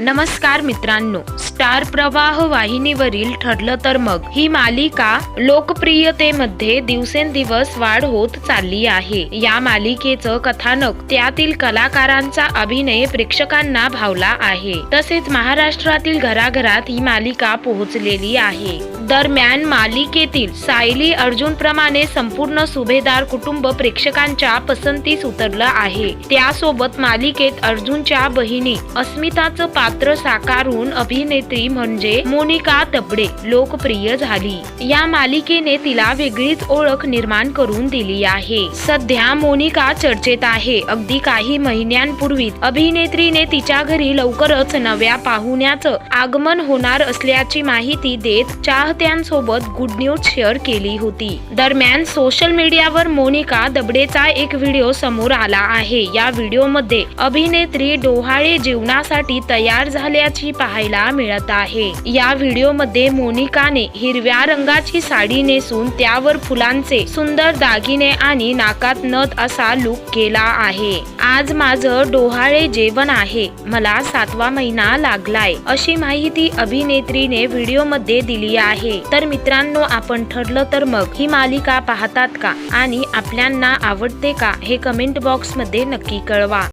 नमस्कार मित्रांनो. स्टार प्रवाह वाहिनीवरील ठरलं तर मग. ही मालिका लोकप्रियतेमध्ये दिवसेंदिवस वाढ होत चालली आहे. या मालिकेचं कथानक त्यातील कलाकारांचा अभिनय प्रेक्षकांना भावला आहे. तसेच महाराष्ट्रातील घराघरात ही मालिका पोहोचलेली आहे. दरम्यान मालिकेतील सायली अर्जुन प्रमाणे संपूर्ण सुभेदार कुटुंब प्रेक्षकांच्या पसंतीस उतरलं आहे. त्यासोबत मालिकेत अर्जुनच्या बहिणी अस्मिताचं पात्र साकारून अभिनेत्री म्हणजे मोनिका तबडे लोकप्रिय झाली. या मालिकेने तिला वेगळीच ओळख निर्माण करून दिली आहे. सध्या मोनिका चर्चेत आहे. अगदी काही महिन्यांपूर्वी अभिनेत्रीने तिच्या घरी लवकरच नव्या पाहुण्याचं आगमन होणार असल्याची माहिती देत चाहत्यांसोबत गुड न्यूज शेअर केली होती. दरम्यान सोशल मीडियावर मोनिका दबडेचा एक व्हिडिओ समोर आला आहे. या व्हिडिओमध्ये अभिनेत्री डोहाळे जेवणासाठी तयार झाल्याची पाहायला मिळत आहे. या व्हिडिओमध्ये मोनिकाने हिरव्या रंगाची साडी नेसून त्यावर फुलांचे सुंदर दागिने आणि नाकात नथ असा लुक केला आहे. आज माझं डोहाळे जेवण आहे. मला सातवा महिना लागलाय अशी माहिती अभिनेत्रीने व्हिडिओमध्ये दिली आहे. तर मित्रांनो आपण ठरलं तर मग ही मालिका पाहतात का? आणि आपल्यांना आवडते का? हे कमेंट बॉक्समध्ये नक्की कळवा.